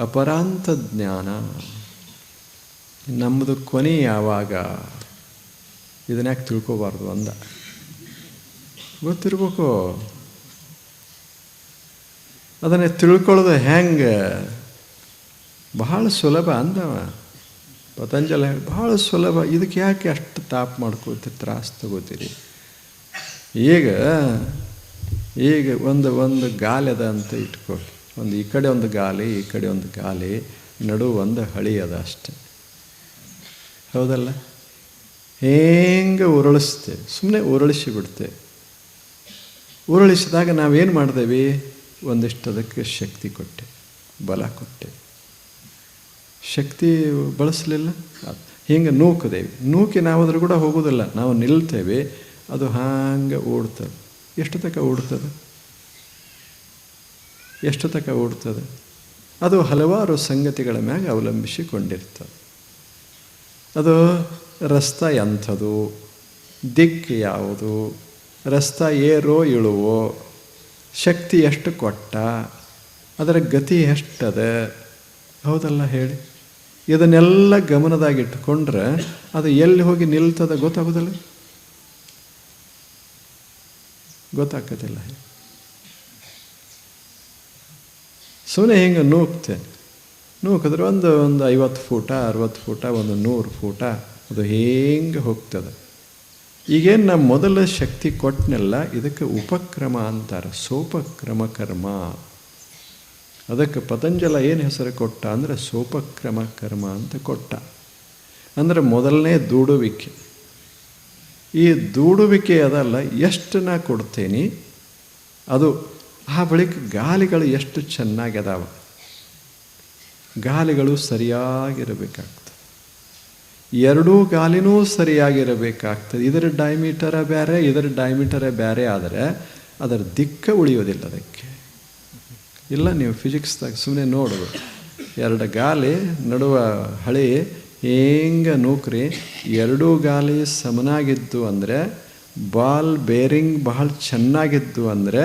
ಅಪರಾಂತ ಜ್ಞಾನ. ನಮ್ಮದು ಕೊನೆ ಯಾವಾಗ? ಇದನ್ಯಾಕೆ ತಿಳ್ಕೋಬಾರ್ದು ಅಂದ. ಗೊತ್ತಿರ್ಬೇಕು. ಅದನ್ನು ತಿಳ್ಕೊಳ್ಳೋದು ಹೆಂಗೆ? ಬಹಳ ಸುಲಭ ಅಂದವ. ಪತಂಜಲ ಬಹಳ ಸುಲಭ. ಇದಕ್ಕೆ ಯಾಕೆ ಅಷ್ಟು ತಾಪ್ ಮಾಡ್ಕೋತೀರಿ ತ್ರಾಸು ತಗೋತೀರಿ? ಈಗ ಈಗ ಒಂದು ಒಂದು ಗಾಲದ ಅಂತ ಇಟ್ಕೊಳ್ಳಿ ಒಂದು ಈ ಕಡೆ ಒಂದು ಗಾಲಿ, ಈ ಕಡೆ ಒಂದು ಗಾಲಿ, ನಡು ಒಂದು ಹಳಿ ಅದ ಅಷ್ಟೆ. ಹೌದಲ್ಲ? ಹೇಗೆ ಉರುಳಿಸ್ತೇವೆ? ಸುಮ್ಮನೆ ಉರುಳಿಸಿ ಬಿಡ್ತೇವೆ. ಉರುಳಿಸಿದಾಗ ನಾವೇನು ಮಾಡ್ದೇವಿ? ಒಂದಿಷ್ಟು ಅದಕ್ಕೆ ಶಕ್ತಿ ಕೊಟ್ಟೆ, ಬಲ ಕೊಟ್ಟೆ. ಶಕ್ತಿ ಬಳಸಲಿಲ್ಲ? ಹಿಂಗೆ ನೂಕದೇವಿ? ನೂಕಿ ನಾವಾದರೂ ಕೂಡ ಹೋಗೋದಿಲ್ಲ. ನಾವು ನಿಲ್ತೇವೆ, ಅದು ಹಾಗೆ ಓಡ್ತದೆ ಎಷ್ಟು ತನಕ ಓಡ್ತದೆ ಎಷ್ಟು ತನಕ ಓಡ್ತದೆ. ಅದು ಹಲವಾರು ಸಂಗತಿಗಳ ಮ್ಯಾಗ ಅವಲಂಬಿಸಿಕೊಂಡಿರ್ತದೆ. ಅದು ರಸ್ತ ಎಂಥದು, ದಿಕ್ಕು ಯಾವುದು, ರಸ್ತ ಏರೋ ಇಳುವೋ, ಶಕ್ತಿ ಎಷ್ಟು ಕೊಟ್ಟ, ಅದರ ಗತಿ ಎಷ್ಟದ, ಹೌದಲ್ಲ ಹೇಳಿ? ಇದನ್ನೆಲ್ಲ ಗಮನದಾಗಿಟ್ಟುಕೊಂಡ್ರೆ ಅದು ಎಲ್ಲಿ ಹೋಗಿ ನಿಲ್ತದ ಗೊತ್ತಾಗೋದಿಲ್ಲ? ಗೊತ್ತಾಗೋದಿಲ್ಲ ಸುಮ್ಮನೆ ಹಿಂಗೆ ನೂಕ್ತೆ. ನೂಕಿದ್ರೆ ಒಂದು ಒಂದು ಐವತ್ತು ಫೂಟ, ಅರವತ್ತು ಫೂಟ, ಒಂದು ನೂರು ಫೂಟ, ಅದು ಹೇಗೆ ಹೋಗ್ತದೆ. ಈಗೇನು ನಮ್ಮ ಮೊದಲ ಶಕ್ತಿ ಕೊಟ್ಟನೆಲ್ಲ ಇದಕ್ಕೆ ಉಪಕ್ರಮ ಅಂತಾರೆ. ಸೋಪಕ್ರಮ ಕರ್ಮ. ಅದಕ್ಕೆ ಪತಂಜಲ ಏನು ಹೆಸರು ಕೊಟ್ಟ ಅಂದರೆ ಸೋಪಕ್ರಮ ಕರ್ಮ ಅಂತ ಕೊಟ್ಟ. ಅಂದರೆ ಮೊದಲನೇ ದೂಡುವಿಕೆ. ಈ ದೂಡುವಿಕೆ ಅದಲ್ಲ, ಎಷ್ಟು ನಾ ಕೊಡ್ತೇನೆ, ಅದು ಆ ಬಳಿಕ ಗಾಲಿಗಳು ಎಷ್ಟು ಚೆನ್ನಾಗಿ ಅದಾವ ಗಾಲಿಗಳು ಸರಿಯಾಗಿರಬೇಕಾಗ್ತದೆ. ಎರಡೂ ಗಾಲಿನೂ ಸರಿಯಾಗಿರಬೇಕಾಗ್ತದೆ. ಇದರ ಡೈಮೀಟರ ಬೇರೆ ಇದರ ಡೈಮೀಟರ ಬೇರೆ ಆದರೆ ಅದರ ದಿಕ್ಕ ಉಳಿಯೋದಿಲ್ಲ ಅದಕ್ಕೆ. ಇಲ್ಲ, ನೀವು ಫಿಸಿಕ್ಸ್ದಾಗ ಸುಮ್ಮನೆ ನೋಡೋದು ಎರಡು ಗಾಲಿ, ನಡುವ ಹಳಿ ಹೆಂಗೆ ನೂಕ್ರಿ, ಎರಡೂ ಗಾಲಿ ಸಮನಾಗಿದ್ದು ಅಂದರೆ, ಬಾಲ್ ಬೇರಿಂಗ್ ಬಹಳ ಚೆನ್ನಾಗಿದ್ದು ಅಂದರೆ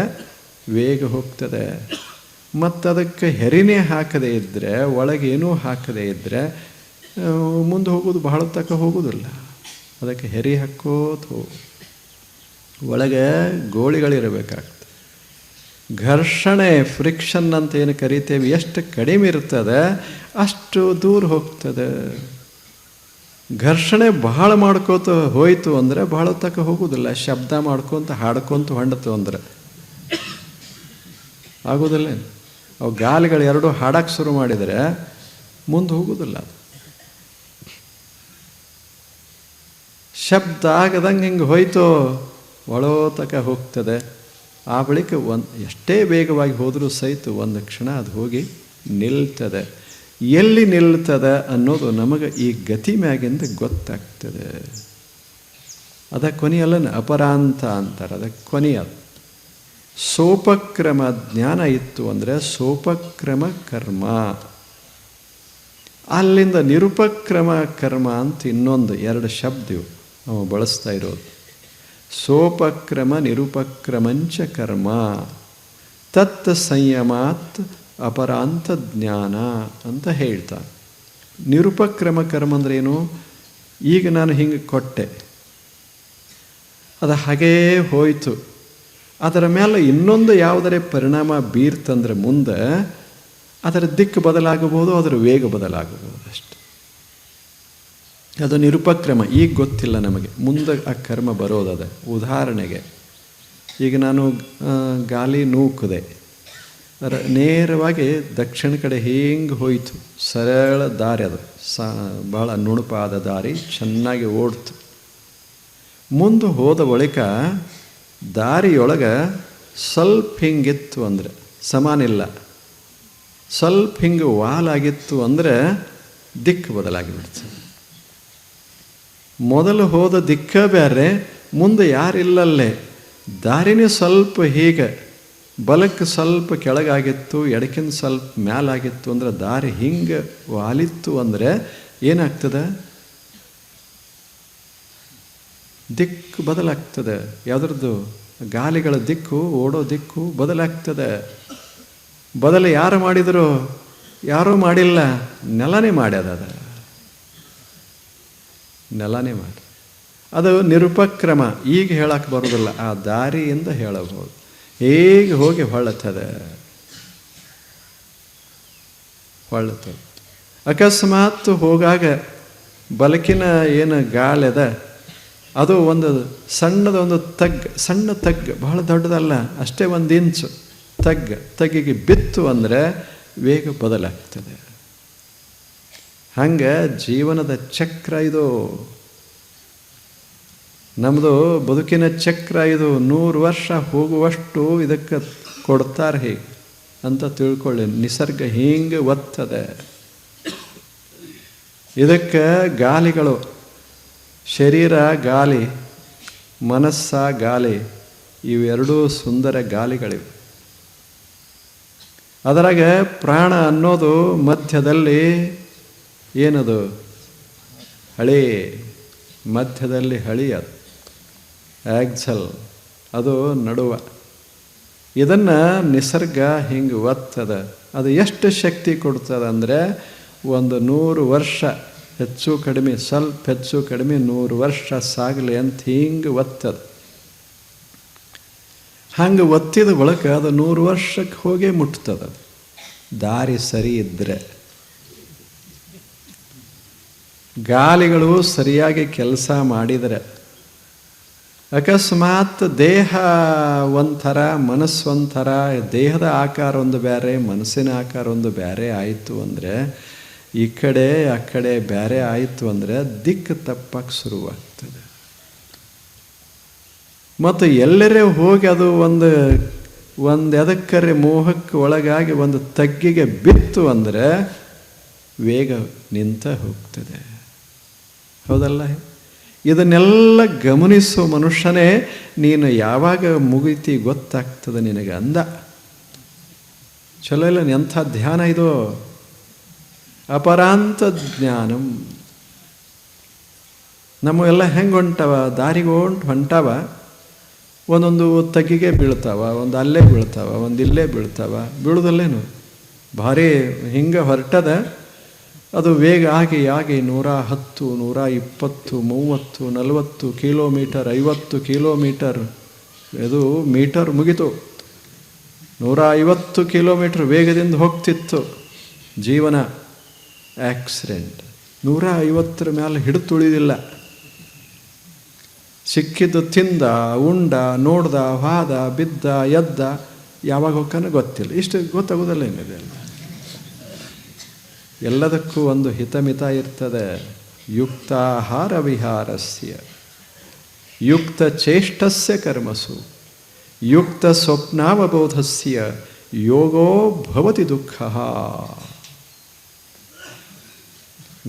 ವೇಗ ಹೋಗ್ತದೆ. ಮತ್ತು ಅದಕ್ಕೆ ಹೆರಿನೇ ಹಾಕದೇ ಇದ್ದರೆ ಒಳಗೇನೂ ಹಾಕದೇ ಇದ್ದರೆ ಮುಂದೆ ಹೋಗೋದು ಬಹಳ ತಕ್ಕ ಹೋಗೋದಿಲ್ಲ. ಅದಕ್ಕೆ ಹೆರಿ ಹಾಕೋತ ಹೋಗು. ಒಳಗೆ ಗೋಳಿಗಳಿರಬೇಕಾಗ್ತದೆ. ಘರ್ಷಣೆ ಫ್ರಿಕ್ಷನ್ ಅಂತ ಏನು ಕರಿತೇವೆ, ಎಷ್ಟು ಕಡಿಮೆ ಇರ್ತದೆ, ಅಷ್ಟು ದೂರ ಹೋಗ್ತದೆ. ಘರ್ಷಣೆ ಬಹಳ ಮಾಡ್ಕೋತ ಹೋಯಿತು ಅಂದರೆ ಬಹಳ ತಕ್ಕ ಹೋಗೋದಿಲ್ಲ. ಶಬ್ದ ಮಾಡ್ಕೊತ ಹಾಡ್ಕೊತ ಹೊಂಡತು ಅಂದ್ರೆ. ಆಗೋದಿಲ್ಲ ಅವು ಗಾಲಿಗಳು ಎರಡೂ ಹಾಡಕ್ಕೆ ಶುರು ಮಾಡಿದರೆ ಮುಂದೆ ಹೋಗೋದಿಲ್ಲ ಅದು. ಶಬ್ದ ಆಗದಂಗೆ ಹಿಂಗೆ ಹೋಯ್ತು ಒಳೋ ತಕ ಹೋಗ್ತದೆ. ಆ ಬಳಿಕ ಒಂದು ಎಷ್ಟೇ ವೇಗವಾಗಿ ಹೋದರೂ ಸಹಿತ ಒಂದು ಕ್ಷಣ ಅದು ಹೋಗಿ ನಿಲ್ತದೆ. ಎಲ್ಲಿ ನಿಲ್ತದೆ ಅನ್ನೋದು ನಮಗೆ ಈ ಗತಿ ಮ್ಯಾಗಿಂದ ಗೊತ್ತಾಗ್ತದೆ. ಅದ ಕೊನೆಯಲ್ಲ ಅಪರಾಂತ ಅಂತಾರೆ. ಅದಕ್ಕೆ ಕೊನೆಯದು. ಸೋಪಕ್ರಮ ಜ್ಞಾನ ಇತ್ತು ಅಂದರೆ ಸೋಪಕ್ರಮ ಕರ್ಮ. ಅಲ್ಲಿಂದ ನಿರುಪಕ್ರಮ ಕರ್ಮ ಅಂತ ಇನ್ನೊಂದು ಎರಡು ಶಬ್ದ ನಾವು ಬಳಸ್ತಾ ಇರೋದು. ಸೋಪಕ್ರಮ ನಿರುಪಕ್ರಮಂಚ ಕರ್ಮ. ತತ್ ಸಂಯಮಾತ್ ಅಪರಾಂತ ಜ್ಞಾನ ಅಂತ ಹೇಳ್ತಾ. ನಿರುಪಕ್ರಮ ಕರ್ಮ ಅಂದ್ರೆ ಏನು? ಈಗ ನಾನು ಹಿಂಗೆ ಕೊಟ್ಟೆ. ಅದು ಹಾಗೇ ಹೋಯಿತು. ಅದರ ಮೇಲೆ ಇನ್ನೊಂದು ಯಾವುದರೇ ಪರಿಣಾಮ ಬೀರ್ತಂದ್ರೆ ಮುಂದೆ ಅದರ ದಿಕ್ಕು ಬದಲಾಗಬಹುದು, ಅದರ ವೇಗ ಬದಲಾಗಬಹುದು ಅಷ್ಟೆ. ಅದು ನಿರುಪಕ್ರಮ, ಈಗ ಗೊತ್ತಿಲ್ಲ ನಮಗೆ. ಮುಂದೆ ಆ ಕರ್ಮ ಬರೋದದ. ಉದಾಹರಣೆಗೆ, ಈಗ ನಾನು ಗಾಲಿ ನೂಕಿದೆ. ನೇರವಾಗಿ ದಕ್ಷಿಣ ಕಡೆ ಹೀಗೆ ಹೋಯಿತು? ಸರಳ ದಾರಿ ಅದು. ಸಾ ಭಾಳ ನುಣುಪಾದ ದಾರಿ, ಚೆನ್ನಾಗಿ ಓಡ್ತು. ಮುಂದೆ ಹೋದ ಬಳಿಕ ದಾರಿಯೊಳಗೆ ಸ್ವಲ್ಪ ಹಿಂಗಿತ್ತು ಅಂದರೆ ಸಮಾನಿಲ್ಲ ಸ್ವಲ್ಪ ಹಿಂಗೆ ವಾಲಾಗಿತ್ತು ಅಂದರೆ ದಿಕ್ಕು ಬದಲಾಗಿ ಬಿಡ್ತದೆ ಮೊದಲು ಹೋದ ದಿಕ್ಕ ಬೇರೆ ಮುಂದೆ ಯಾರಿಲ್ಲಲ್ಲೇ. ದಾರಿನೇ ಸ್ವಲ್ಪ ಹೀಗೆ, ಬಲಕ್ಕೆ ಸ್ವಲ್ಪ ಕೆಳಗಾಗಿತ್ತು ಎಡಕಿನ ಸ್ವಲ್ಪ ಮ್ಯಾಲಾಗಿತ್ತು ಅಂದ್ರೆ ದಾರಿ ಹಿಂಗೆ ವಾಲಿತ್ತು ಅಂದರೆ ಏನಾಗ್ತದೆ? ದಿಕ್ಕು ಬದಲಾಗ್ತದೆ. ಯಾವುದ್ರದ್ದು? ಗಾಲಿಗಳ ದಿಕ್ಕು, ಓಡೋ ದಿಕ್ಕು ಬದಲಾಗ್ತದೆ. ಬದಲು ಯಾರು ಮಾಡಿದರು? ಯಾರೂ ಮಾಡಿಲ್ಲ. ನೆಲನೇ ಮಾಡ್ಯದ ನೆಲನೇ ಮಾಡಿ ಅದು ನಿರುಪಕ್ರಮ. ಈಗ ಹೇಳಕ್ಕೆ ಬರೋದಿಲ್ಲ. ಆ ದಾರಿಯಿಂದ ಹೇಳಬಹುದು. ಹೇಗೆ ಹೋಗಿ ಹೊಳ್ಳತ್ತದ ಹೊಳ್ಳುತ್ತದೆ ಅಕಸ್ಮಾತ್ ಹೋಗಾಗ ಬಲಕಿನ ಏನು ಗಾಳಿ ಅದ ಒಂದು ಸಣ್ಣದ ಒಂದು ತಗ್ ಸಣ್ಣ ತಗ್ ಬಹಳ ದೊಡ್ಡದಲ್ಲ, ಅಷ್ಟೇ ಒಂದು ಇಂಚು ತಗ್ ತಗ್ಗಿಗೆ ಬಿತ್ತು ಅಂದರೆ ವೇಗ ಬದಲಾಗ್ತದೆ. ಹಂಗೆ ಜೀವನದ ಚಕ್ರ ಇದು. ನಮ್ಮದು ಬದುಕಿನ ಚಕ್ರ ಇದು, ನೂರು ವರ್ಷ ಹೋಗುವಷ್ಟು ಇದಕ್ಕೆ ಕೊಡ್ತಾರೆ ಹೀಗೆ ಅಂತ ತಿಳ್ಕೊಳ್ಳಿ, ನಿಸರ್ಗ ಹೀಗೆ ಒತ್ತದೆ. ಇದಕ್ಕೆ ಗಾಲಿಗಳು ಶರೀರ ಗಾಲಿ ಮನಸ್ಸ ಗಾಲಿ ಇವೆರಡೂ ಸುಂದರ ಗಾಲಿಗಳಿವೆ ಅದರಾಗ ಪ್ರಾಣ ಅನ್ನೋದು ಮಧ್ಯದಲ್ಲಿ ಏನದು? ಹಳಿ. ಮಧ್ಯದಲ್ಲಿ ಹಳಿ ಅದು. ಆ್ಯಕ್ಸಲ್ ಅದು ನಡುವ. ಇದನ್ನು ನಿಸರ್ಗ ಹಿಂಗೆ ಒತ್ತದ. ಅದು ಎಷ್ಟು ಶಕ್ತಿ ಕೊಡ್ತದೆ ಅಂದರೆ ಒಂದು ನೂರು ವರ್ಷ ಹೆಚ್ಚು ಕಡಿಮೆ, ಸ್ವಲ್ಪ ಹೆಚ್ಚು ಕಡಿಮೆ ನೂರು ವರ್ಷ ಸಾಗಲಿ ಅಂತ ಹಿಂಗೆ ಒತ್ತದ. ಹಂಗೆ ಒತ್ತಿದ ಬಳಿಕ ಅದು ನೂರು ವರ್ಷಕ್ಕೆ ಹೋಗೇ ಮುಟ್ತದ ದಾರಿ ಸರಿ ಇದ್ದರೆ ಗಾಲಿಗಳು ಸರಿಯಾಗಿ ಕೆಲಸ ಮಾಡಿದರೆ. ಅಕಸ್ಮಾತ್ ದೇಹ ಒಂಥರ, ಮನಸ್ಸು ಒಂಥರ, ದೇಹದ ಆಕಾರ ಒಂದು ಬೇರೆ ಮನಸ್ಸಿನ ಆಕಾರ ಒಂದು ಬೇರೆ ಆಯಿತು ಅಂದರೆ ಈ ಕಡೆ, ಆ ಕಡೆ ಬೇರೆ ಆಯಿತು ಅಂದರೆ ದಿಕ್ಕು ತಪ್ಪಕ್ಕೆ ಶುರುವಾಗ್ತದೆ. ಮತ್ತು ಎಲ್ಲರೇ ಹೋಗಿ ಅದು ಒಂದು ಒಂದು ಎದಕ್ಕರೆ ಮೋಹಕ್ಕೆ ಒಳಗಾಗಿ ಒಂದು ತಗ್ಗಿಗೆ ಬಿತ್ತು ಅಂದರೆ ವೇಗ ನಿಂತ ಹೋಗ್ತದೆ. ಹೌದಲ್ಲ? ಇದನ್ನೆಲ್ಲ ಗಮನಿಸೋ ಮನುಷ್ಯನೇ ನೀನು ಯಾವಾಗ ಮುಗಿತಿ ಗೊತ್ತಾಗ್ತದೆ ನಿನಗೆ ಅಂದ. ಚಲೋ ಇಲ್ಲ ಎಂಥ ಧ್ಯಾನ ಇದು? ಅಪರಾಂತ ಜ್ಞಾನಂ. ನಮಗೆಲ್ಲ ಹೆಂಗೆ ಹೊಂಟವ ದಾರಿಗೆ ಹೊಂಟು ಹೊಂಟವ, ಒಂದೊಂದು ತಗ್ಗಿಗೆ ಬೀಳ್ತಾವ, ಒಂದು ಅಲ್ಲೇ ಬೀಳ್ತಾವ, ಒಂದು ಇಲ್ಲೇ ಬೀಳ್ತಾವ. ಬೀಳುದಲ್ಲೇನು? ಭಾರಿ ಹಿಂಗೆ ಹೊರಟದ, ಅದು ವೇಗ ಆಗಿ ಆಗಿ ನೂರ ಹತ್ತು, ನೂರ ಇಪ್ಪತ್ತು, ಮೂವತ್ತು, ನಲವತ್ತು ಕಿಲೋಮೀಟರ್, ಐವತ್ತು ಕಿಲೋಮೀಟರ್, ಇದು ಮೀಟರ್ ಮುಗಿತು. ನೂರ ಐವತ್ತು ಕಿಲೋಮೀಟರ್ ವೇಗದಿಂದ ಹೋಗ್ತಿತ್ತು ಜೀವನ. ಆಕ್ಸಿಡೆಂಟ್ ನೂರ ಐವತ್ತರ ಮೇಲೆ ಹಿಡಿದು ತುಳಿದಿಲ್ಲ. ಸಿಕ್ಕಿದ್ದು ತಿಂದ, ಉಂಡ, ನೋಡ್ದ ಹಾದ ಬಿದ್ದ, ಎದ್ದ, ಯಾವಾಗ ಹೋಗ್ತಾನೆ ಗೊತ್ತಿಲ್ಲ. ಇಷ್ಟು ಗೊತ್ತಾಗೋದಲ್ಲ ಏನಿದೆ ಎಲ್ಲದಕ್ಕೂ ಒಂದು ಹಿತಮಿತ ಇರ್ತದೆ. ಯುಕ್ತಾಹಾರ ವಿಹಾರಸ್ಯ. ಯುಕ್ತ ಚೇಷ್ಟಸ್ಯ ಕರ್ಮಸು. ಯುಕ್ತ ಸ್ವಪ್ನಾವಬೋಧಸ್ಯ. ಯೋಗೋ ಭವತಿ ದುಃಖ.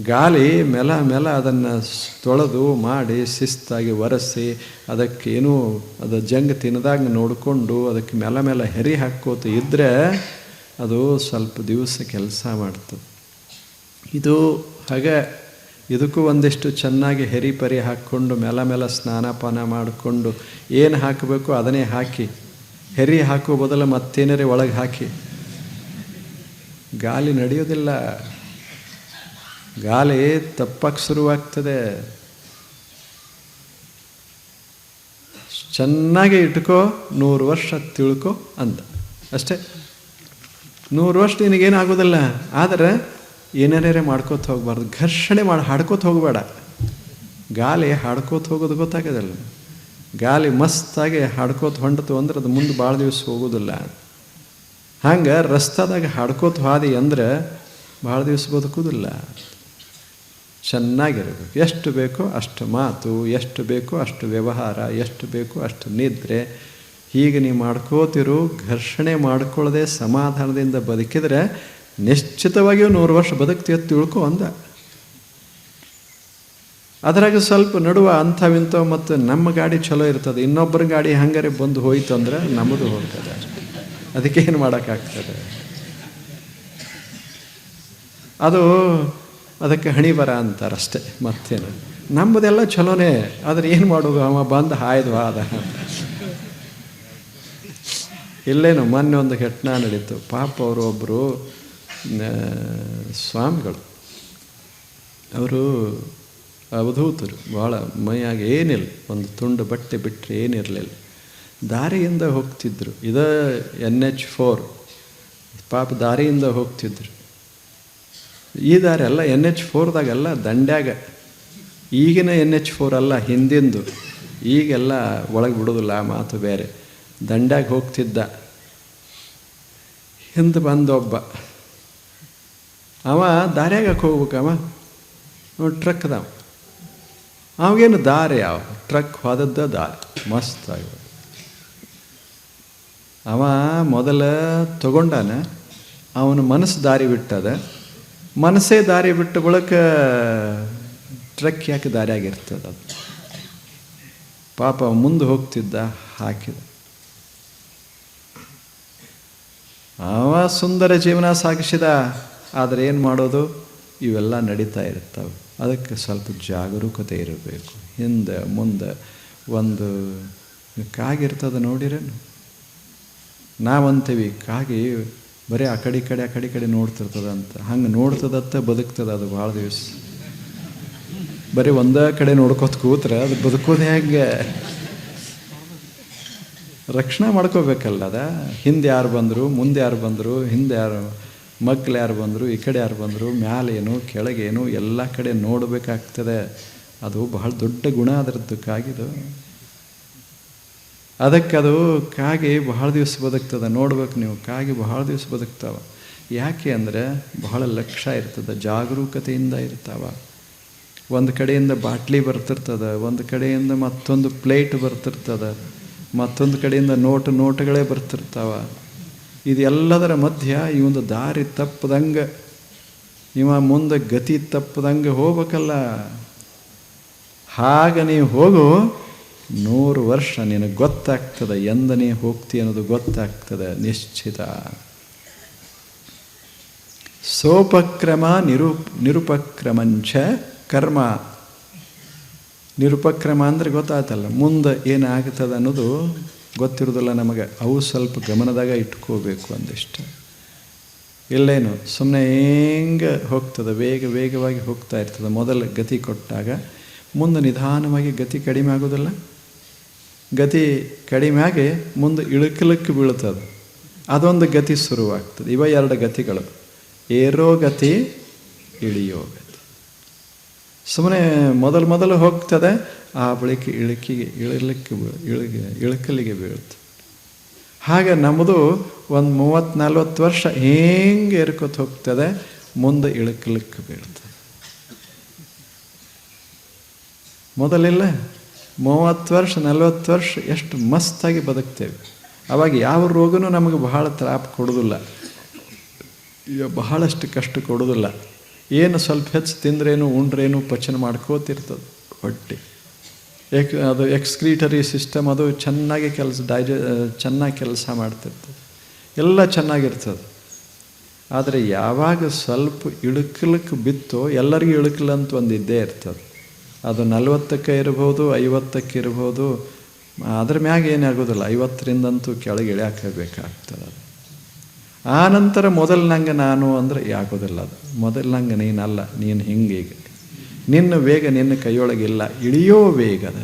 ಗಾಳಿ ಮೆಲ ಮೆಲ ಅದನ್ನು ತೊಳೆದು ಮಾಡಿ ಶಿಸ್ತಾಗಿ ಒರೆಸಿ ಅದಕ್ಕೇನು ಅದು ಜಂಗ್ ತಿನ್ನದಾಗ ನೋಡಿಕೊಂಡು ಅದಕ್ಕೆ ಮೆಲ ಮೆಲ ಹೆರಿ ಹಾಕೋತ ಇದ್ದರೆ ಅದು ಸ್ವಲ್ಪ ದಿವಸ ಕೆಲಸ ಮಾಡ್ತದೆ. ಇದು ಹಾಗೆ ಇದಕ್ಕೂ ಒಂದಿಷ್ಟು ಚೆನ್ನಾಗಿ ಹೆರಿ ಪರಿ ಹಾಕ್ಕೊಂಡು ಮೆಲ ಮೆಲ ಸ್ನಾನ ಪಾನ ಮಾಡಿಕೊಂಡು ಏನು ಹಾಕಬೇಕು ಅದನ್ನೇ ಹಾಕಿ. ಹೆರಿ ಹಾಕೋ ಬದಲು ಮತ್ತೇನರೇ ಒಳಗೆ ಹಾಕಿ. ಗಾಲಿ ನಡೆಯೋದಿಲ್ಲ ಗಾಳಿ ತಪ್ಪಕ್ಕೆ ಶುರುವಾಗ್ತದೆ. ಚೆನ್ನಾಗಿ ಇಟ್ಕೋ, ನೂರು ವರ್ಷ ತಿಳ್ಕೊ ಅಂತ ಅಷ್ಟೇ. ನೂರು ವರ್ಷ ನಿನಗೇನಾಗೋದಿಲ್ಲ ಆದರೆ ಏನೇನೇ ಮಾಡ್ಕೋತ ಹೋಗ್ಬಾರ್ದು. ಘರ್ಷಣೆ ಮಾಡಿ, ಹಾಡ್ಕೋತ ಹೋಗಬೇಡ. ಗಾಲಿ ಹಾಡ್ಕೋತ ಹೋಗೋದು ಗೊತ್ತಾಗದಲ್ಲ. ಗಾಲಿ ಮಸ್ತಾಗಿ ಹಾಡ್ಕೋತ ಹೊಂಟತು ಅಂದ್ರೆ ಅದು ಮುಂದೆ ಭಾಳ ದಿವಸ ಹೋಗೋದಿಲ್ಲ. ಹಂಗೆ ರಸ್ತಾದಾಗ ಹಾಡ್ಕೋತ ಹಾದಿ ಅಂದ್ರೆ ಭಾಳ ದಿವಸ ಬದುಕೋದಿಲ್ಲ. ಚೆನ್ನಾಗಿರಬೇಕು. ಎಷ್ಟು ಬೇಕೋ ಅಷ್ಟು ಮಾತು, ಎಷ್ಟು ಬೇಕೋ ಅಷ್ಟು ವ್ಯವಹಾರ, ಎಷ್ಟು ಬೇಕೋ ಅಷ್ಟು ನಿದ್ರೆ. ಹೀಗೆ ನೀವು ಮಾಡ್ಕೋತಿರು, ಘರ್ಷಣೆ ಮಾಡ್ಕೊಳ್ಳದೆ ಸಮಾಧಾನದಿಂದ ಬದುಕಿದರೆ ನಿಶ್ಚಿತವಾಗಿಯೂ ನೂರು ವರ್ಷ ಬದುಕ್ತೀಯ ತಿಳ್ಕೊ ಅಂದ. ಅದರಾಗ ಸ್ವಲ್ಪ ನಡುವ ಅಂಥವಿಂಥವು ಮತ್ತು ನಮ್ಮ ಗಾಡಿ ಚಲೋ ಇರ್ತದೆ. ಇನ್ನೊಬ್ಬರ ಗಾಡಿ ಹಂಗಾರೆ ಬಂದು ಹೋಯ್ತು ಅಂದ್ರೆ ನಮ್ಮದು ಹೋಗ್ತದೆ ಅದಕ್ಕೇನು ಮಾಡೋಕ್ಕಾಗ್ತದೆ? ಅದು ಅದಕ್ಕೆ ಹಣಿ ಬರ ಅಂತಾರೆ ಅಷ್ಟೇ ಮತ್ತೇನು. ನಮ್ಮದೆಲ್ಲ ಚಲೋನೇ ಆದರೆ ಏನು ಮಾಡೋದು? ಅವ ಬಂದು ಹಾಯ್ದು ಆದ ಇಲ್ಲೇನು, ಮೊನ್ನೆ ಒಂದು ಘಟನಾ ನಡೀತು. ಪಾಪ ಅವರು ಒಬ್ಬರು ಸ್ವಾಮಿಗಳು. ಅವರು ಅವಧೂತರು ಭಾಳ ಮೈಯಾಗ ಏನಿಲ್ಲ. ಒಂದು ತುಂಡು ಬಟ್ಟೆ ಬಿಟ್ಟರೆ ಏನಿರಲಿಲ್ಲ. ದಾರಿಯಿಂದ ಹೋಗ್ತಿದ್ರು. ಇದು ಎನ್ ಎಚ್ ಫೋರ್. ಪಾಪ ದಾರಿಯಿಂದ ಹೋಗ್ತಿದ್ರು. ಈ ದಾರಿ ಅಲ್ಲ ಎನ್ ಎಚ್ ಫೋರ್ದಾಗೆಲ್ಲ ದಂಡ್ಯಾಗ. ಈಗಿನ ಎನ್ ಎಚ್ ಫೋರ್ ಅಲ್ಲ, ಹಿಂದಿಂದು. ಈಗೆಲ್ಲ ಒಳಗೆ ಬಿಡೋದಿಲ್ಲ, ಆ ಮಾತು ಬೇರೆ. ದಂಡ್ಯಾಗ ಹೋಗ್ತಿದ್ದ. ಹಿಂದೆ ಬಂದೊಬ್ಬ. ಅವ ದಾರ್ಯಾಗ ಹೋಗ್ಬೇಕವ ಟ್ರಕ್ ಅದಾವ. ಅವಾಗೇನು ದಾರಿ ಯಾವ ಟ್ರಕ್ ಹೋದದ್ದ ದಾರಿ. ಮಸ್ತ್ ಆಗ ಅವ ಮೊದಲ ತಗೊಂಡಾನ, ಅವನ ಮನಸ್ಸು ದಾರಿ ಬಿಟ್ಟದ. ಮನಸ್ಸೇ ದಾರಿ ಬಿಟ್ಟ ಬಳಕ ಟ್ರಕ್ ಯಾಕೆ ದಾರಿಯಾಗಿರ್ತದೆ ಅದು? ಪಾಪ ಮುಂದೆ ಹೋಗ್ತಿದ್ದ, ಹಾಕಿದ. ಅವ ಸುಂದರ ಜೀವನ ಸಾಗಿಸಿದ, ಆದರೆ ಏನು ಮಾಡೋದು? ಇವೆಲ್ಲ ನಡೀತಾ ಇರ್ತವೆ. ಅದಕ್ಕೆ ಸ್ವಲ್ಪ ಜಾಗರೂಕತೆ ಇರಬೇಕು. ಹಿಂದೆ, ಮುಂದೆ ಒಂದು ಕಾಗಿರ್ತದೆ ನೋಡಿರೇನು? ನಾವಂತೀವಿ ಕಾಗಿ ಬರೀ ಆ ಕಡೆ ಕಡೆ, ಆ ಕಡೆ ಕಡೆ ನೋಡ್ತಿರ್ತದ ಅಂತ. ಹಂಗೆ ನೋಡ್ತದತ್ತ ಬದುಕ್ತದ ಅದು ಭಾಳ ದಿವಸ. ಬರೀ ಒಂದೇ ಕಡೆ ನೋಡ್ಕೋತ ಕೂತ್ರೆ ಅದು ಬದುಕೋದು ಹೆಂಗೆ. ರಕ್ಷಣೆ ಮಾಡ್ಕೋಬೇಕಲ್ಲ ಅದ. ಹಿಂದೆ ಯಾರು ಬಂದರು, ಮುಂದೆ ಯಾರು ಬಂದರು, ಹಿಂದೆ ಯಾರು, ಮಕ್ಳು ಯಾರು ಬಂದರು, ಈ ಕಡೆ ಯಾರು ಬಂದರು, ಮ್ಯಾಲೇನು, ಕೆಳಗೇನು, ಎಲ್ಲ ಕಡೆ ನೋಡಬೇಕಾಗ್ತದೆ. ಅದು ಬಹಳ ದೊಡ್ಡ ಗುಣ ಅದರದ್ದು ಕಾಗಿದು ಅದಕ್ಕೆ ಅದು ಕಾಗಿ ಬಹಳ ದಿವಸ ಬದುಕ್ತದೆ. ನೋಡ್ಬೇಕು ನೀವು, ಕಾಗಿ ಬಹಳ ದಿವಸ ಬದುಕ್ತಾವ. ಯಾಕೆ ಅಂದರೆ ಬಹಳ ಲಕ್ಷ್ಯ ಇರ್ತದೆ, ಜಾಗರೂಕತೆಯಿಂದ ಇರ್ತಾವ. ಒಂದು ಕಡೆಯಿಂದ ಬಾಟ್ಲಿ ಬರ್ತಿರ್ತದೆ, ಒಂದು ಕಡೆಯಿಂದ ಮತ್ತೊಂದು ಪ್ಲೇಟ್ ಬರ್ತಿರ್ತದೆ, ಮತ್ತೊಂದು ಕಡೆಯಿಂದ ನೋಟು, ನೋಟುಗಳೇ ಬರ್ತಿರ್ತಾವ. ಇದೆಲ್ಲದರ ಮಧ್ಯ ಈ ಒಂದು ದಾರಿ ತಪ್ಪದಂಗೆ ಇವ ಮುಂದೆ ಗತಿ ತಪ್ಪದಂಗೆ ಹೋಗ್ಬೇಕಲ್ಲ. ಹಾಗೆ ನೀವು ಹೋಗು ನೂರು ವರ್ಷ ನಿನಗೆ ಗೊತ್ತಾಗ್ತದೆ, ಎಂದನೇ ಹೋಗ್ತಿ ಅನ್ನೋದು ಗೊತ್ತಾಗ್ತದೆ, ನಿಶ್ಚಿತ. ಸೋಪಕ್ರಮ ನಿರು, ನಿರುಪಕ್ರಮಂಚ ಕರ್ಮ. ನಿರುಪಕ್ರಮ ಅಂದರೆ ಗೊತ್ತಾಯ್ತಲ್ಲ ಮುಂದೆ ಏನಾಗ್ತದೆ ಅನ್ನೋದು ಗೊತ್ತಿರೋದಿಲ್ಲ ನಮಗೆ. ಅವು ಸ್ವಲ್ಪ ಗಮನದಾಗ ಇಟ್ಕೋಬೇಕು ಅಂದಿಷ್ಟು ಇಲ್ಲೇನು ಸುಮ್ಮನೆ ಹೆಂಗೆ ಹೋಗ್ತದೆ, ವೇಗ, ವೇಗವಾಗಿ ಹೋಗ್ತಾ ಇರ್ತದೆ, ಮೊದಲು ಗತಿ ಕೊಟ್ಟಾಗ, ಮುಂದೆ ನಿಧಾನವಾಗಿ ಗತಿ ಕಡಿಮೆ ಆಗೋದಿಲ್ಲ? ಗತಿ ಕಡಿಮೆ ಆಗಿ ಮುಂದೆ ಇಳುಕಲಕ್ಕೆ ಬೀಳ್ತದೆ ಅದೊಂದು ಗತಿ ಶುರುವಾಗ್ತದೆ. ಇವ ಎರಡು ಗತಿಗಳು. ಏರೋ ಗತಿ, ಇಳಿಯೋ ಗತಿ. ಸುಮ್ಮನೆ ಮೊದಲು ಮೊದಲು ಹೋಗ್ತದೆ, ಆ ಬಳಿಕ ಇಳಕಿಗೆ, ಇಳಿಲಿಕ್ಕೆ ಇಳಿಗೆ, ಇಳಕಲಿಗೆ ಬೀಳುತ್ತೆ. ಹಾಗೆ ನಮ್ಮದು ಒಂದು ಮೂವತ್ತು ನಲ್ವತ್ತು ವರ್ಷ ಹೇಗೆ ಏರ್ಕೊತ ಹೋಗ್ತದೆ, ಮುಂದೆ ಇಳಕಲಿಕ್ಕೆ ಬೀಳ್ತದೆ ಮೊದಲಿಲ್ಲ. ಮೂವತ್ತು ವರ್ಷ, ನಲ್ವತ್ತು ವರ್ಷ ಎಷ್ಟು ಮಸ್ತಾಗಿ ಬದುಕ್ತೇವೆ. ಅವಾಗ ಯಾವ ರೋಗನೂ ನಮಗೆ ಬಹಳ ತ್ರಾಪ್ ಕೊಡೋದಿಲ್ಲ. ಬಹಳಷ್ಟು ಕಷ್ಟ ಕೊಡೋದಿಲ್ಲ. ಏನು ಸ್ವಲ್ಪ ಹೆಚ್ಚು ತಿಂದ್ರೇನು, ಉಂಡ್ರೇನು, ಪಚನ ಮಾಡ್ಕೋತಿರ್ತದೆ ಹೊಟ್ಟೆ. ಎಕ್, ಅದು ಎಕ್ಸ್ಕ್ರೀಟರಿ ಸಿಸ್ಟಮ್ ಅದು ಚೆನ್ನಾಗಿ ಕೆಲಸ, ಡೈಜೆ, ಚೆನ್ನಾಗಿ ಕೆಲಸ ಮಾಡ್ತಿರ್ತದೆ. ಎಲ್ಲ ಚೆನ್ನಾಗಿರ್ತದೆ. ಆದರೆ ಯಾವಾಗ ಸ್ವಲ್ಪ ಇಳುಕಲಕ್ಕೆ ಬಿತ್ತೋ, ಎಲ್ಲರಿಗೂ ಇಳುಕಲಂತ ಒಂದು ಇದ್ದೇ ಇರ್ತದೆ. ಅದು ನಲವತ್ತಕ್ಕೆ ಇರ್ಬೋದು ಐವತ್ತಕ್ಕೆ ಇರ್ಬೋದು ಅದ್ರ ಮ್ಯಾಗ ಏನಾಗೋದಿಲ್ಲ, ಐವತ್ತರಿಂದಂತೂ ಕೆಳಗೆ ಇಳಿಯಾಕಬೇಕಾಗ್ತದೆ ಅದು. ಆ ನಂತರ ಮೊದಲಿನಂಗೆ ನಾನು ಅಂದರೆ ಯಾಕೋದಿಲ್ಲ ಅದು. ಮೊದಲಿನಂಗೆ ನೀನಲ್ಲ, ನೀನು ಹಿಂಗೆ ಈಗ ನಿನ್ನ ವೇಗ ನಿನ್ನ ಕೈಯೊಳಗಿಲ್ಲ, ಇಳಿಯೋ ವೇಗದ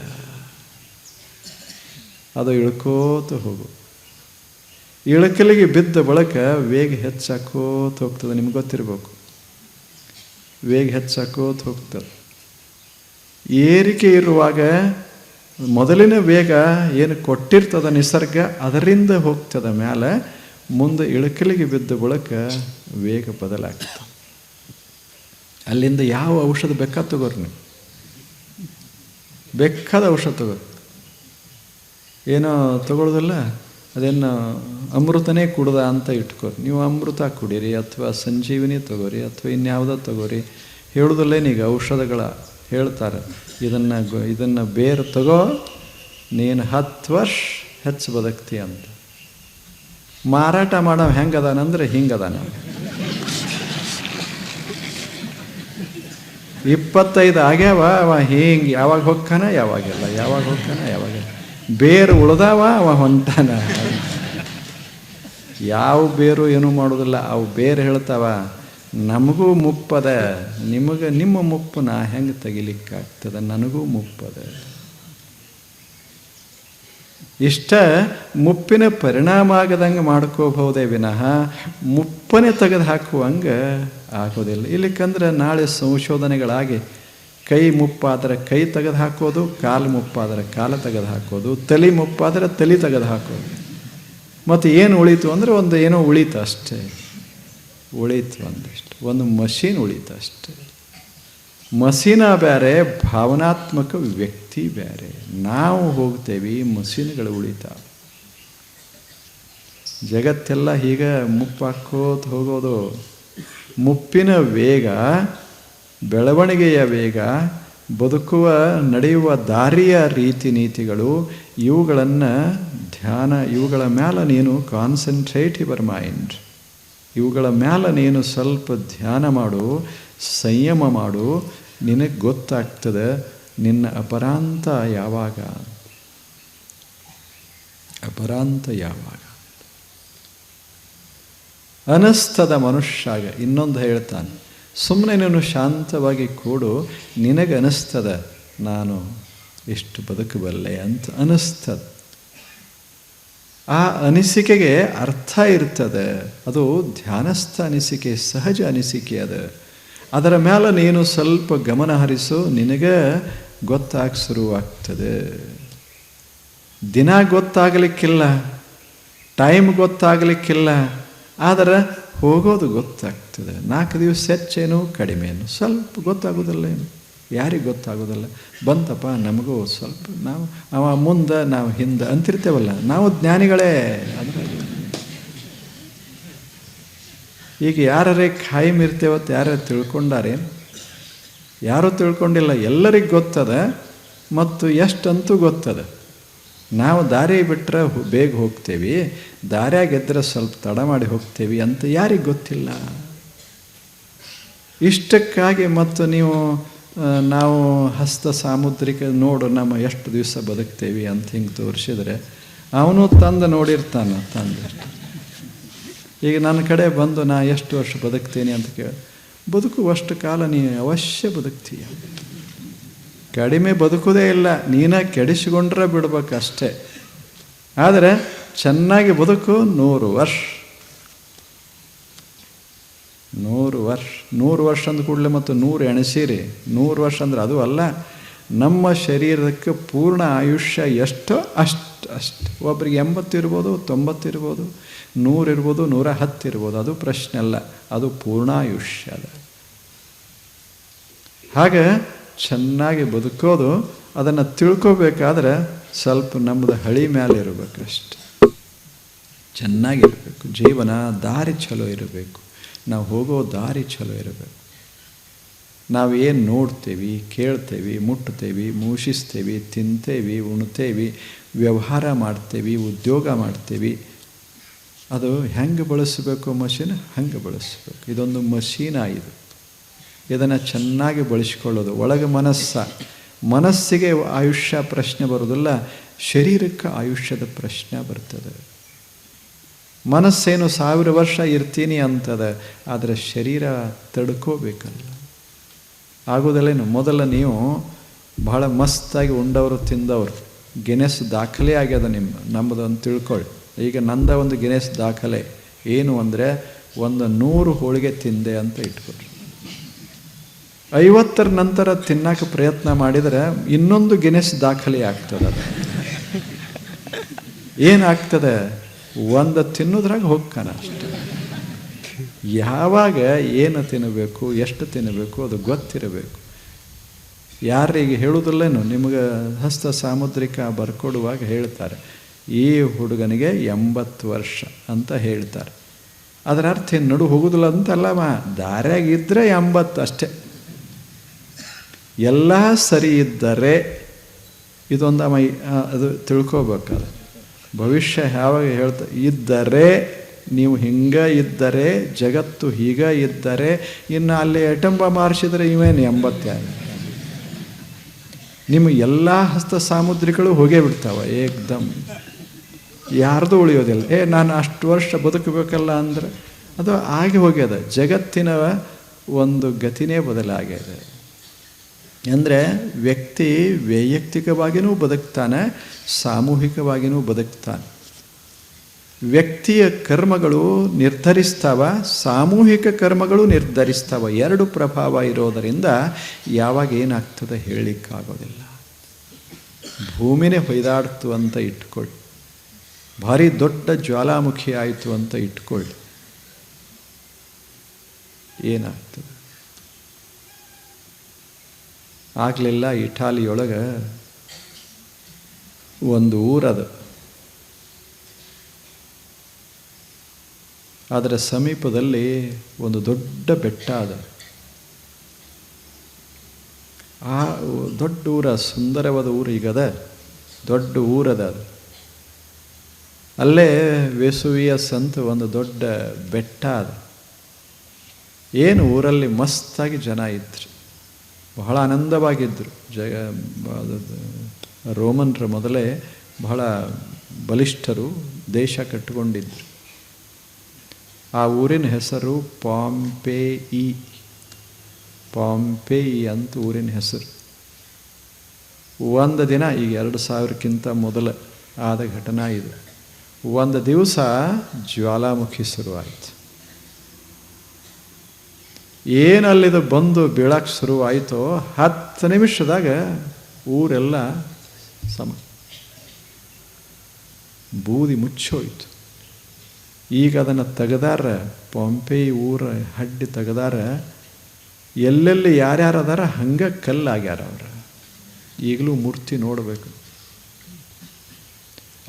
ಅದು ಇಳ್ಕೋತ ಹೋಗು. ಇಳಕಲಿಗೆ ಬಿದ್ದ ಬಳಕ ವೇಗ ಹೆಚ್ಚಾಕೋತ ಹೋಗ್ತದೆ, ನಿಮ್ಗೆ ಗೊತ್ತಿರಬೇಕು. ವೇಗ ಹೆಚ್ಚಾಕೋತ ಹೋಗ್ತದೆ. ಏರಿಕೆ ಇರುವಾಗ ಮೊದಲಿನ ವೇಗ ಏನು ಕೊಟ್ಟಿರ್ತದ ನಿಸರ್ಗ, ಅದರಿಂದ ಹೋಗ್ತದ ಮೇಲೆ ಮುಂದೆ ಇಳಕಲಿಗೆ ಬಿದ್ದ ಬಳಕ ವೇಗ ಬದಲಾಗ್ತದೆ. ಅಲ್ಲಿಂದ ಯಾವ ಔಷಧ ಬೇಕಾದ ತಗೋರಿ ನೀವು? ಬೇಕಾದ ಔಷಧ ತಗೋರಿ. ಏನೋ ತಗೊಳ್ಳೋದಲ್ಲ ಅದೇನು ಅಮೃತನೇ ಕುಡ್ದ ಅಂತ ಇಟ್ಕೋರಿ. ನೀವು ಅಮೃತ ಕುಡೀರಿ ಅಥವಾ ಸಂಜೀವಿನಿ ತಗೋರಿ ಅಥವಾ ಇನ್ಯಾವುದೋ ತಗೋರಿ. ಹೇಳೋದಲ್ಲೇನೀಗ ಔಷಧಗಳ ಹೇಳ್ತಾರೆ, ಇದನ್ನು ಇದನ್ನು ಬೇರು ತಗೋ, ನೀನು ಹತ್ತು ವರ್ಷ ಹೆಚ್ಚು ಬದುಕ್ತಿ ಅಂತ. ಮಾರಾಟ ಮಾಡೋ ಹೆಂಗದಾನಂದ್ರೆ ಹಿಂಗದಾನ. ಇಪ್ಪತ್ತೈದು ಆಗ್ಯಾವ, ಅವ ಹಿಂಗೆ ಯಾವಾಗ ಹೊಕ್ಕಾನ, ಯಾವಾಗೆಲ್ಲ. ಯಾವಾಗ ಹೊಕ್ಕಾನ ಯಾವಾಗ ಬೇರು ಉಳ್ದಾವ, ಅವ ಹೊಂಟಾನ. ಯಾವ ಬೇರು ಏನೂ ಮಾಡೋದಿಲ್ಲ. ಅವು ಬೇರು ಹೇಳ್ತಾವ ನಮಗೂ ಮುಪ್ಪದ, ನಿಮಗೆ ನಿಮ್ಮ ಮುಪ್ಪು ನಾ ಹೆಂಗೆ ತೆಗಿಲಿಕ್ಕಾಗ್ತದೆ? ನನಗೂ ಮುಪ್ಪದ. ಇಷ್ಟ ಮುಪ್ಪಿನ ಪರಿಣಾಮ ಆಗದಂಗೆ ಮಾಡ್ಕೋಬಹುದೇ ವಿನಃ ಮುಪ್ಪನೆ ತೆಗೆದು ಹಾಕುವಂಗೆ ಆಗೋದಿಲ್ಲ ಇಲ್ಲಿಕಂದ್ರೆ ನಾಳೆ ಸಂಶೋಧನೆಗಳಾಗಿ ಕೈ ಮುಪ್ಪಾದರೆ ಕೈ ತೆಗೆದು ಹಾಕೋದು, ಕಾಲು ಮುಪ್ಪಾದರೆ ಕಾಲು ತೆಗೆದು ಹಾಕೋದು, ತಲೆ ಮುಪ್ಪಾದರೆ ತಲೆ ತೆಗೆದು ಹಾಕೋದು. ಮತ್ತು ಏನು ಉಳೀತು ಅಂದರೆ ಒಂದು ಏನೋ ಉಳೀತು ಅಷ್ಟೇ. ಉಳೀತು ಒಂದಷ್ಟು. ಒಂದು ಮಷೀನ್ ಉಳಿತ ಅಷ್ಟೇ. ಮಸೀನ ಬೇರೆ ಭಾವನಾತ್ಮಕ ವ್ಯಕ್ತಿ ಬೇರೆ ನಾವು ಹೋಗ್ತೇವೆ ಮಸೀನ್ಗಳು ಉಳಿತಾವೆ ಜಗತ್ತೆಲ್ಲ ಹೀಗೆ ಮುಪ್ಪಾಕೋತ ಹೋಗೋದು. ಮುಪ್ಪಿನ ವೇಗ, ಬೆಳವಣಿಗೆಯ ವೇಗ, ಬದುಕುವ, ನಡೆಯುವ ದಾರಿಯ ರೀತಿ ನೀತಿಗಳು, ಇವುಗಳನ್ನು ಧ್ಯಾನ, ಇವುಗಳ ಮೇಲೆ ನೀನು ಕಾನ್ಸಂಟ್ರೇಟ್ ಯುವರ್ ಮೈಂಡ್ ಇವುಗಳ ಮೇಲೆ ನೀನು ಸ್ವಲ್ಪ ಧ್ಯಾನ ಮಾಡು, ಸಂಯಮ ಮಾಡು, ನಿನಗೆ ಗೊತ್ತಾಗ್ತದೆ ನಿನ್ನ ಅಪರಾಂತ ಯಾವಾಗ? ಅಪರಾಂತ ಯಾವಾಗ? ಅನಸ್ತದ ಮನುಷ್ಯಾಗ ಇನ್ನೊಂದು ಹೇಳ್ತಾನೆ ಸುಮ್ಮನೆ ನೀನು ಶಾಂತವಾಗಿ ಕೂಡು ನಿನಗೆ ನಾನು ಎಷ್ಟು ಬದುಕಬಲ್ಲೆ ಅಂತ ಅನಿಸ್ತದ. ಆ ಅನಿಸಿಕೆಗೆ ಅರ್ಥ ಇರ್ತದೆ. ಅದು ಧ್ಯಾನಸ್ಥ ಅನಿಸಿಕೆ, ಸಹಜ ಅನಿಸಿಕೆ ಅದು. ಅದರ ಮೇಲೆ ನೀನು ಸ್ವಲ್ಪ ಗಮನ ಹರಿಸು, ನಿನಗೆ ಗೊತ್ತಾಗ ಶುರುವಾಗ್ತದೆ. ದಿನ ಗೊತ್ತಾಗಲಿಕ್ಕಿಲ್ಲ, ಟೈಮ್ ಗೊತ್ತಾಗಲಿಕ್ಕಿಲ್ಲ, ಆದರೆ ಹೋಗೋದು ಗೊತ್ತಾಗ್ತದೆ. ನಾಲ್ಕು ದಿವಸ ಹೆಚ್ಚೇನು, ಕಡಿಮೆನು, ಸ್ವಲ್ಪ ಗೊತ್ತಾಗೋದಿಲ್ಲ ಏನು. ಯಾರಿಗೆ ಗೊತ್ತಾಗೋದಿಲ್ಲ. ಬಂತಪ್ಪ, ನಮಗೂ ಸ್ವಲ್ಪ ನಾವು ಅವ ಮುಂದೆ, ನಾವು ಹಿಂದೆ ಅಂತಿರ್ತೇವಲ್ಲ, ನಾವು ಜ್ಞಾನಿಗಳೇ. ಅದ್ರಾಗ ಈಗ ಯಾರೇ ಖಾಯಂ ಇರ್ತೇವತ್ತು ಯಾರ್ಯಾರು ತಿಳ್ಕೊಂಡಾರೆ, ಯಾರೂ ತಿಳ್ಕೊಂಡಿಲ್ಲ, ಎಲ್ಲರಿಗೆ ಗೊತ್ತದ ಮತ್ತು ಎಷ್ಟಂತೂ ಗೊತ್ತದ. ನಾವು ದಾರಿ ಬಿಟ್ಟರೆ ಬೇಗ ಹೋಗ್ತೇವೆ ದಾರ್ಯಾಗೆದ್ರೆ ಸ್ವಲ್ಪ ತಡ ಮಾಡಿ ಹೋಗ್ತೇವೆ ಅಂತ ಯಾರಿಗೆ ಗೊತ್ತಿಲ್ಲ. ಇಷ್ಟಕ್ಕಾಗಿ ಮತ್ತು ನೀವು ನಾವು ಹಸ್ತ ಸಾಮುದ್ರಿಕ ನೋಡು ನಮ್ಮ ಎಷ್ಟು ದಿವಸ ಬದುಕ್ತೇವೆ ಅಂತ ಹಿಂಗೆ ತೋರಿಸಿದ್ರೆ ಅವನು ತಂದು ನೋಡಿರ್ತಾನೆ, ತಂದು. ಈಗ ನನ್ನ ಕಡೆ ಬಂದು ನಾ ಎಷ್ಟು ವರ್ಷ ಬದುಕ್ತೀನಿ ಅಂತ ಕೇಳಿ, ಬದುಕುವಷ್ಟು ಕಾಲ ನೀನು ಅವಶ್ಯ ಬದುಕ್ತೀಯ. ಕಡಿಮೆ ಬದುಕೋದೇ ಇಲ್ಲ, ನೀನೇ ಕೆಡಿಸಿಕೊಂಡ್ರೆ ಬಿಡ್ಬೇಕಷ್ಟೇ. ಆದರೆ ಚೆನ್ನಾಗಿ ಬದುಕು ನೂರು ವರ್ಷ. ನೂರು ವರ್ಷ ನೂರು ವರ್ಷ ಅಂದ ಕೂಡಲೇ ಮತ್ತು ನೂರು ಎಣಸಿರಿ. ನೂರು ವರ್ಷ ಅಂದ್ರೆ ಅದು ಅಲ್ಲ, ನಮ್ಮ ಶರೀರಕ್ಕೆ ಪೂರ್ಣ ಆಯುಷ್ಯ ಎಷ್ಟೋ? ಅಷ್ಟು ಅಷ್ಟು. ಒಬ್ರಿಗೆ ಎಂಬತ್ತು ಇರ್ಬೋದು, ತೊಂಬತ್ತು ಇರ್ಬೋದು, ನೂರು ಇರ್ಬೋದು, ನೂರ ಹತ್ತು ಇರ್ಬೋದು. ಅದು ಪ್ರಶ್ನೆ ಅಲ್ಲ, ಅದು ಪೂರ್ಣಾಯುಷ್ಯ ಅದ. ಹಾಗೆ ಚೆನ್ನಾಗಿ ಬದುಕೋದು, ಅದನ್ನು ತಿಳ್ಕೋಬೇಕಾದ್ರೆ ಸ್ವಲ್ಪ ನಮ್ಮದು ಹಳಿ ಮೇಲೆ ಇರಬೇಕಷ್ಟೆ. ಚೆನ್ನಾಗಿರಬೇಕು, ಜೀವನ ದಾರಿ ಚಲೋ ಇರಬೇಕು. ನಾವು ಹೋಗೋ ದಾರಿ ಚಲೋ ಇರಬೇಕು. ಏನು ನೋಡ್ತೇವೆ, ಕೇಳ್ತೇವೆ, ಮುಟ್ತೇವೆ, ಮೂಷಿಸ್ತೇವೆ, ತಿಂತೇವೆ, ಉಣ್ತೇವೆ, ವ್ಯವಹಾರ ಮಾಡ್ತೇವೆ, ಉದ್ಯೋಗ ಮಾಡ್ತೇವೆ. ಅದು ಹೆಂಗೆ ಬಳಸಬೇಕು ಮಷೀನ್? ಹಂಗೆ ಬಳಸಬೇಕು. ಇದೊಂದು ಮಷೀನ ಇದು ಇದನ್ನು ಚೆನ್ನಾಗಿ ಬಳಸ್ಕೊಳ್ಳೋದು. ಒಳಗೆ ಮನಸ್ಸ. ಮನಸ್ಸಿಗೆ ಆಯುಷ್ಯ ಪ್ರಶ್ನೆ ಬರೋದಿಲ್ಲ, ಶರೀರಕ್ಕೆ ಆಯುಷ್ಯದ ಪ್ರಶ್ನೆ ಬರ್ತದೆ. ಮನಸ್ಸೇನು ಸಾವಿರ ವರ್ಷ ಇರ್ತೀನಿ ಅಂತದ, ಆದರೆ ಶರೀರ ತಡ್ಕೋಬೇಕಲ್ಲ. ಆಗೋದಲ್ಲೇನು? ಮೊದಲ ನೀವು ಬಹಳ ಮಸ್ತಾಗಿ ಉಂಡವರು ತಿಂದವರು. ಗೆನೆಸ್ ದಾಖಲೆ ಆಗ್ಯದ ನಿಮ್ಮ ನಮ್ಮದು ಅಂತ ತಿಳ್ಕೊಳ್ಳಿ ಈಗ ನಂದ ಒಂದು ಗೆನೆಸ್ ದಾಖಲೆ. ಏನು ಅಂದರೆ, ಒಂದು ನೂರು ಹೋಳಿಗೆ ತಿಂದೆ ಅಂತ ಇಟ್ಕೊಳ್ರಿ ಐವತ್ತರ ನಂತರ ತಿನ್ನಕ್ಕೆ ಪ್ರಯತ್ನ ಮಾಡಿದರೆ ಇನ್ನೊಂದು ಗೆನೆಸ್ ದಾಖಲೆ ಆಗ್ತದೆ ಏನಾಗ್ತದೆ? ಒಂದು ತಿನ್ನೋದ್ರಾಗ ಹೋಗ್ತಾನೆ ಅಷ್ಟೆ ಯಾವಾಗ ಏನು ತಿನ್ನಬೇಕು ಎಷ್ಟು ತಿನ್ನಬೇಕು ಅದು ಗೊತ್ತಿರಬೇಕು. ಯಾರಿಗೆ ಹೇಳುವುದಿಲ್ಲೇನು ನಿಮಗೆ ಹಸ್ತ ಸಾಮುದ್ರಿಕ ಬರ್ಕೊಡುವಾಗ ಹೇಳ್ತಾರೆ. ಈ ಹುಡುಗನಿಗೆ ಎಂಬತ್ತು ವರ್ಷ ಅಂತ ಹೇಳ್ತಾರೆ. ಅದರ ಅರ್ಥ ಏನು, ನಡು ಹೋಗುದಿಲ್ಲ ಅಂತಲ್ಲವ ದಾರ್ಯಾಗ ಇದ್ದರೆ ಎಂಬತ್ತು ಅಷ್ಟೇ. ಎಲ್ಲ ಸರಿ ಇದ್ದರೆ, ಇದೊಂದು ಮೈ ಅದು ತಿಳ್ಕೋಬೇಕದು. ಭವಿಷ್ಯ ಯಾವಾಗ ಹೇಳ್ತಾ, ಇದ್ದರೆ, ನೀವು ಹಿಂಗೆ ಇದ್ದರೆ, ಜಗತ್ತು ಹೀಗೆ ಇದ್ದರೆ, ಇನ್ನು ಅಲ್ಲಿ ಎಟಂಬ ಮಾರಿಸಿದರೆ ಇವೇನು ಎಂಬತ್ತೆರಡು ನಿಮ್ಮ ಎಲ್ಲ ಹಸ್ತ ಸಾಮುದ್ರಿಗಳು ಹೋಗೇ ಬಿಡ್ತಾವೆ ಏಕ್ದಮ್ ಯಾರ್ದು ಉಳಿಯೋದಿಲ್ಲ. ಏ, ನಾನು ಅಷ್ಟು ವರ್ಷ ಬದುಕಬೇಕಲ್ಲ ಅಂದರೆ ಅದು ಆಗಿ ಹೋಗ್ಯದ. ಜಗತ್ತಿನ ಒಂದು ಗತಿನೇ ಬದಲಾಗಿದೆ ಅಂದರೆ ವ್ಯಕ್ತಿ ವೈಯಕ್ತಿಕವಾಗಿಯೂ ಬದುಕ್ತಾನೆ ಸಾಮೂಹಿಕವಾಗಿಯೂ ಬದುಕ್ತಾನೆ. ವ್ಯಕ್ತಿಯ ಕರ್ಮಗಳು ನಿರ್ಧರಿಸ್ತಾವ, ಸಾಮೂಹಿಕ ಕರ್ಮಗಳು ನಿರ್ಧರಿಸ್ತಾವ. ಎರಡು ಪ್ರಭಾವ ಇರೋದರಿಂದ ಯಾವಾಗ ಏನಾಗ್ತದೆ ಹೇಳಲಿಕ್ಕಾಗೋದಿಲ್ಲ. ಭೂಮಿನೇ ಹೊಯ್ದಾಡ್ತು ಅಂತ ಇಟ್ಕೊಳ್ಳಿ. ಭಾರಿ ದೊಡ್ಡ ಜ್ವಾಲಾಮುಖಿ ಆಯಿತು ಅಂತ ಇಟ್ಕೊಳ್ಳಿ. ಏನಾಗ್ತದೆ? ಆಗಲಿಲ್ಲ ಇಟಾಲಿಯೊಳಗೆ ಒಂದು ಊರದು. ಅದರ ಸಮೀಪದಲ್ಲಿ ಒಂದು ದೊಡ್ಡ ಬೆಟ್ಟ ಅದ. ಆ ದೊಡ್ಡ ಊರ, ಸುಂದರವಾದ ಊರು ಈಗದ, ದೊಡ್ಡ ಊರದ ಅದು. ಅಲ್ಲೇ ವೇಸುವಿಯ ಸಂತ ಒಂದು ದೊಡ್ಡ ಬೆಟ್ಟ ಅದು. ಏನು ಊರಲ್ಲಿ ಮಸ್ತಾಗಿ ಜನ ಇದ್ರು. ಬಹಳ ಆನಂದವಾಗಿದ್ದರು ಜಗ ರೋಮನ್ರ ಮೊದಲೇ ಬಹಳ ಬಲಿಷ್ಠರು ದೇಶ ಕಟ್ಟಿಕೊಂಡಿದ್ದರು ಆ ಊರಿನ ಹೆಸರು ಪಾಂಪೇಯಿ. ಪಾಂಪೇಯಿ ಅಂತ ಊರಿನ ಹೆಸರು. ಒಂದು ದಿನ, ಈಗ ಎರಡು ಸಾವಿರಕ್ಕಿಂತ ಮೊದಲ ಆದ ಘಟನಾ ಇದು. ಒಂದು ದಿವಸ ಜ್ವಾಲಾಮುಖಿ ಶುರುವಾಯಿತು. ಏನಲ್ಲಿದು ಬಂದು ಬೀಳಕ್ಕೆ ಶುರುವಾಯಿತೋ ಹತ್ತು ನಿಮಿಷದಾಗ ಊರೆಲ್ಲ ಸಮ ಬೂದಿ ಮುಚ್ಚೋಯ್ತು. ಈಗ ಅದನ್ನು ತೆಗೆದಾರ ಪಂಪೆಯಿ ಊರ ಹಡ್ಡಿ ತೆಗೆದಾರ, ಎಲ್ಲೆಲ್ಲಿ ಯಾರ್ಯಾರು ಅದಾರ ಹಂಗೆ ಕಲ್ಲಾಗ್ಯಾರ ಅವರು. ಈಗಲೂ ಮೂರ್ತಿ ನೋಡಬೇಕು.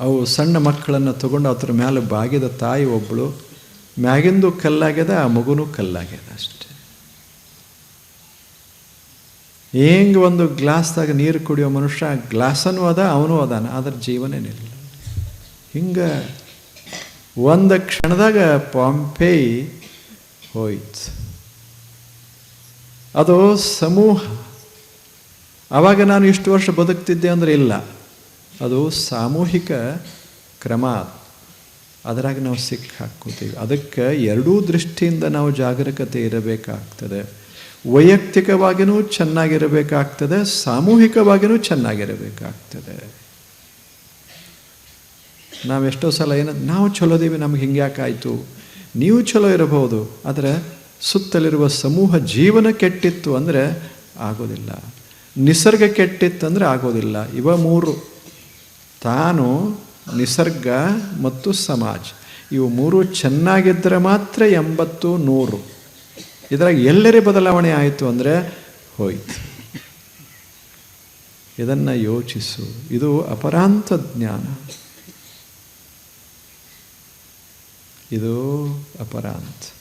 ಅವು ಸಣ್ಣ ಮಕ್ಕಳನ್ನು ತಗೊಂಡು ಅದ್ರ ಮೇಲೆ ಬಾಗಿದ ತಾಯಿ ಒಬ್ಬಳು ಮ್ಯಾಗಿಂದು ಕಲ್ಲಾಗ್ಯದ, ಆ ಮಗುನೂ ಕಲ್ಲಾಗ್ಯದ ಅಷ್ಟೆ. ಹೆಂಗೆ ಒಂದು ಗ್ಲಾಸ್ದಾಗ ನೀರು ಕುಡಿಯೋ ಮನುಷ್ಯ ಗ್ಲಾಸನೂ ಅದ, ಅವನು ಅದಾನ ಅದ್ರ ಜೀವನೇನಿಲ್ಲ ಹಿಂಗೆ ಒಂದು ಕ್ಷಣದಾಗ ಪಾಂಪೇಯಿ ಹೋಯ್ತು. ಅದು ಸಮೂಹ. ಆವಾಗ ನಾನು ಇಷ್ಟು ವರ್ಷ ಬದುಕ್ತಿದ್ದೆ ಅಂದರೆ ಇಲ್ಲ. ಅದು ಸಾಮೂಹಿಕ ಕ್ರಮ ಅದರಾಗ ನಾವು ಸಿಕ್ಕ ಹಾಕ್ಕೋತೀವಿ ಅದಕ್ಕೆ ಎರಡೂ ದೃಷ್ಟಿಯಿಂದ ನಾವು ಜಾಗರೂಕತೆ ಇರಬೇಕಾಗ್ತದೆ. ವೈಯಕ್ತಿಕವಾಗಿಯೂ ಚೆನ್ನಾಗಿರಬೇಕಾಗ್ತದೆ ಸಾಮೂಹಿಕವಾಗಿಯೂ ಚೆನ್ನಾಗಿರಬೇಕಾಗ್ತದೆ. ನಾವು ಎಷ್ಟೋ ಸಲ ಏನು, ನಾವು ಚಲೋದೀವಿ ನಮ್ಗೆ ಹಿಂಗೆ ಯಾಕಾಯಿತು ನೀವು ಚಲೋ ಇರಬಹುದು, ಆದರೆ ಸುತ್ತಲಿರುವ ಸಮೂಹ ಜೀವನ ಕೆಟ್ಟಿತ್ತು ಅಂದರೆ ಆಗೋದಿಲ್ಲ. ನಿಸರ್ಗ ಕೆಟ್ಟಿತ್ತು ಅಂದರೆ ಆಗೋದಿಲ್ಲ. ಇವ ಮೂರು. ತಾನು ನಿಸರ್ಗ ಮತ್ತು ಸಮಾಜ. ಇವು ಮೂರು ಚೆನ್ನಾಗಿದ್ದರೆ ಮಾತ್ರ ಎಂಬತ್ತು, ನೂರು. ಇದರಾಗ ಎಲ್ಲರೇ ಬದಲಾವಣೆ ಆಯಿತು ಅಂದರೆ ಹೋಯ್ತು. ಇದನ್ನು ಯೋಚಿಸು. ಇದು ಅಪರಾಂತ ಜ್ಞಾನ. ಇದು ಅಪರಾಂತ.